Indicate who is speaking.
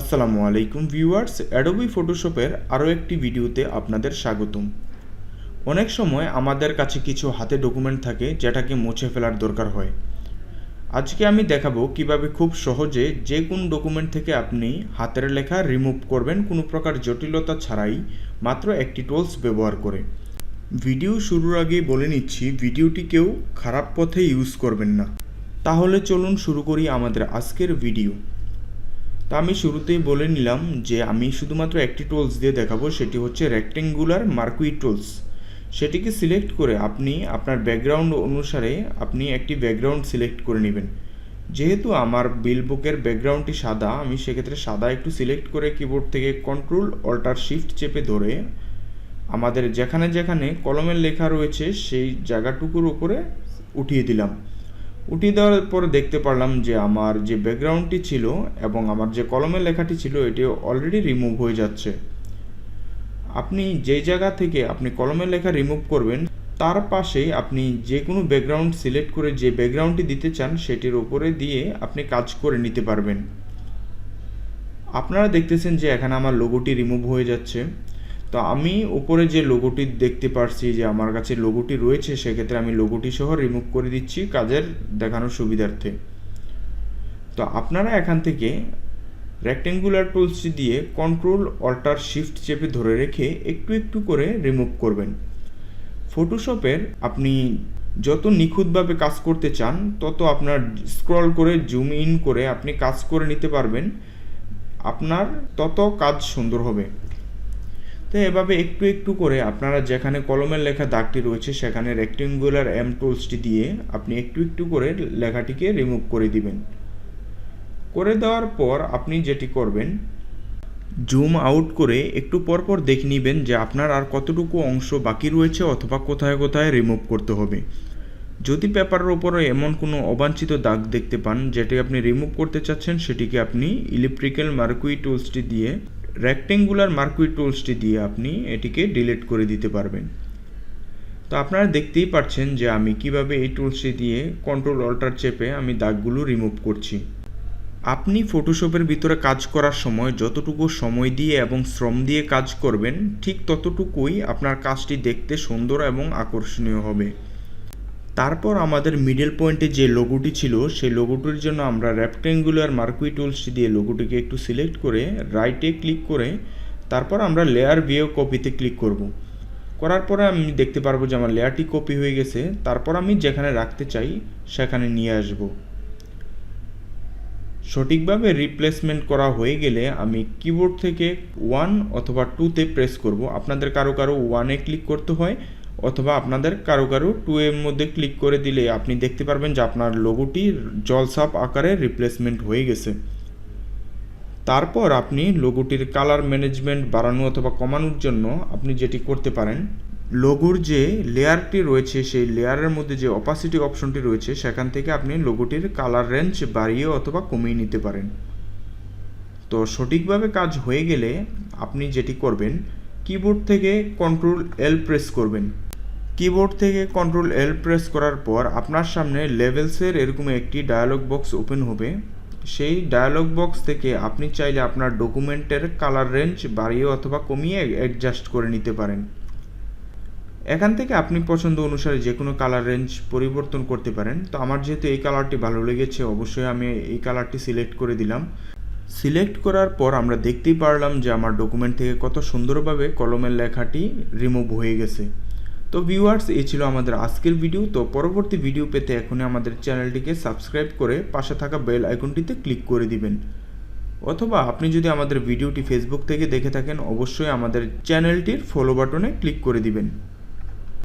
Speaker 1: আসসালামু আলাইকুম viewers Adobe ফটোশপের আরও একটি ভিডিওতে আপনাদের স্বাগতম। অনেক সময় আমাদের কাছে কিছু হাতে ডকুমেন্ট থাকে যেটাকে মুছে ফেলার দরকার হয়। আজকে আমি দেখাবো কীভাবে খুব সহজে যে কোন ডকুমেন্ট থেকে আপনি হাতের লেখা রিমুভ করবেন কোনো প্রকার জটিলতা ছাড়াই মাত্র একটি টুলস ব্যবহার করে। ভিডিও শুরুর আগেই বলে নিচ্ছি, ভিডিওটি কেউ খারাপ পথে ইউজ করবেন না। তাহলে চলুন শুরু করি আমাদের আজকের ভিডিও। তা আমি শুরুতেই বলে নিলাম যে আমি শুধুমাত্র একটি টুলস দিয়ে দেখাবো, সেটি হচ্ছে রেক্টেঙ্গুলার মার্কুই টুলস সেটিকে সিলেক্ট করে আপনি আপনার ব্যাকগ্রাউন্ড অনুসারে আপনি একটি ব্যাকগ্রাউন্ড সিলেক্ট করে নেবেন। যেহেতু আমার বিল বুকের ব্যাকগ্রাউন্ডটি সাদা, আমি সেক্ষেত্রে সাদা একটু সিলেক্ট করে কিবোর্ড থেকে কন্ট্রোল অল্টার শিফট চেপে ধরে আমাদের যেখানে যেখানে কলমের লেখা রয়েছে, সেই জায়গাটুকুর উপরে উঠিয়ে দিলাম। উঠিয়ে দেওয়ার পর দেখতে পারলাম যে আমার যে ব্যাকগ্রাউন্ডটি ছিল এবং আমার যে কলমের লেখাটি ছিল এটি অলরেডি রিমুভ হয়ে যাচ্ছে। আপনি যে জায়গা থেকে আপনি কলমের লেখা রিমুভ করবেন, তার পাশেই আপনি যে কোনো ব্যাকগ্রাউন্ড সিলেক্ট করে যে ব্যাকগ্রাউন্ডটি দিতে চান, সেটির উপরে দিয়ে আপনি কাজ করে নিতে পারবেন। আপনারা দেখতেছেন যে এখানে আমার লোগোটি রিমুভ হয়ে যাচ্ছে। তো আমি উপরে যে লোগোটি দেখতে পারছি যে আমার কাছে লোগোটি রয়েছে, সেক্ষেত্রে আমি লোগোটি সহ রিমুভ করে দিচ্ছি কাজের দেখানোর সুবিধার্থে। তো আপনারা এখান থেকে রেক্টেঙ্গুলার টুলসটি দিয়ে কন্ট্রোল অল্টার শিফট চেপে ধরে রেখে একটু একটু করে রিমুভ করবেন। ফটোশপের আপনি যত নিখুঁতভাবে কাজ করতে চান, তত আপনার স্ক্রল করে জুম ইন করে আপনি কাজ করে নিতে পারবেন। আপনার তত কাজ সুন্দর হবে। তো এভাবে একটু একটু করে আপনারা যেখানে কলমের লেখা দাগটি রয়েছে, সেখানে রেক্টেঙ্গুলার এম টুলসটি দিয়ে আপনি একটু একটু করে লেখাটিকে রিমুভ করে দিবেন। করে দেওয়ার পর আপনি যেটি করবেন জুম আউট করে একটু পর পর দেখে নেবেন যে আপনার আর কতটুকু অংশ বাকি রয়েছে অথবা কোথায় কোথায় রিমুভ করতে হবে। যদি পেপারের ওপরে এমন কোনো অবাঞ্ছিত দাগ দেখতে পান, যেটি আপনি রিমুভ করতে চাচ্ছেন, সেটিকে আপনি ইলেকট্রিক্যাল মার্কুই টুলসটি দিয়ে রেক্টেঙ্গুলার মার্কুই টুলসটি দিয়ে আপনি এটিকে ডিলিট করে দিতে পারবেন। তো আপনারা দেখতেই পাচ্ছেন যে আমি কীভাবে এই টুলসটি দিয়ে কন্ট্রোল অল্টার চেপে আমি দাগগুলো রিমুভ করছি। আপনি ফটোশপের ভিতরে কাজ করার সময় যতটুকু সময় দিয়ে এবং শ্রম দিয়ে কাজ করবেন, ঠিক ততটুকুই আপনার কাজটি দেখতে সুন্দর এবং আকর্ষণীয় হবে। তারপর আমাদের মিডল পয়েন্টে যে লোগোটি ছিল, সেই লোগোটির জন্য আমরা রেক্টেঙ্গুলার মার্কুই টুলস দিয়ে লোগোটিকে একটু সিলেক্ট করে রাইটে ক্লিক করে তারপর আমরা লেয়ার ভিও কপিতে ক্লিক করব। করার পরে আমি দেখতে পারব যে আমার লেয়ারটি কপি হয়ে গেছে। তারপর আমি যেখানে রাখতে চাই, সেখানে নিয়ে আসব। সঠিকভাবে রিপ্লেসমেন্ট করা হয়ে গেলে আমি কিবোর্ড থেকে ওয়ান অথবা টুতে প্রেস করব। আপনাদের কারও কারও ওয়ানে ক্লিক করতে হয়। অথবা আপনাদের কারও কারও টু এর মধ্যে ক্লিক করে দিলে আপনি দেখতে পারবেন যে আপনার লোগোটি জলসাপ আকারে রিপ্লেসমেন্ট হয়ে গেছে। তারপর আপনি লোগোটির কালার ম্যানেজমেন্ট বাড়ানো অথবা কমানোর জন্য আপনি যেটি করতে পারেন লোগোর যে লেয়ারটি রয়েছে, সেই লেয়ারের মধ্যে যে অপাসিটি অপশনটি রয়েছে, সেখান থেকে আপনি লোগোটির কালার রেঞ্জ বাড়িয়ে অথবা কমিয়ে নিতে পারেন। তো সঠিকভাবে কাজ হয়ে গেলে আপনি যেটি করবেন কিবোর্ড থেকে কন্ট্রোল এল প্রেস করবেন। কিবোর্ড থেকে কন্ট্রোল এল প্রেস করার পর আপনার সামনে লেভেলসের এরকম একটি ডায়ালগ বক্স ওপেন হবে। সেই ডায়ালগ বক্স থেকে আপনি চাইলে আপনার ডকুমেন্টের কালার রেঞ্জ বাড়িয়ে অথবা কমিয়ে অ্যাডজাস্ট করে নিতে পারেন। এখান থেকে আপনি পছন্দ অনুসারে যে কোনো কালার রেঞ্জ পরিবর্তন করতে পারেন। তো আমার যেহেতু এই কালারটি ভালো লেগেছে, অবশ্যই আমি এই কালারটি সিলেক্ট করে দিলাম। সিলেক্ট করার পর আমরা দেখতেই পারলাম যে আমার ডকুমেন্ট থেকে কত সুন্দরভাবে কলমের লেখাটি রিমুভ হয়ে গেছে। তো ভিউয়ার্স এ ছিল আমাদের আজকের ভিডিও তো পরবর্তী ভিডিও পেতে এখনই আমাদের চ্যানেলটিকে সাবস্ক্রাইব করে পাশে থাকা বেল আইকনটিতে ক্লিক করে দিবেন। অথবা আপনি যদি আমাদের ভিডিওটি ফেসবুক থেকে দেখে থাকেন, অবশ্যই আমাদের চ্যানেলটির ফলো বাটনে ক্লিক করে দিবেন।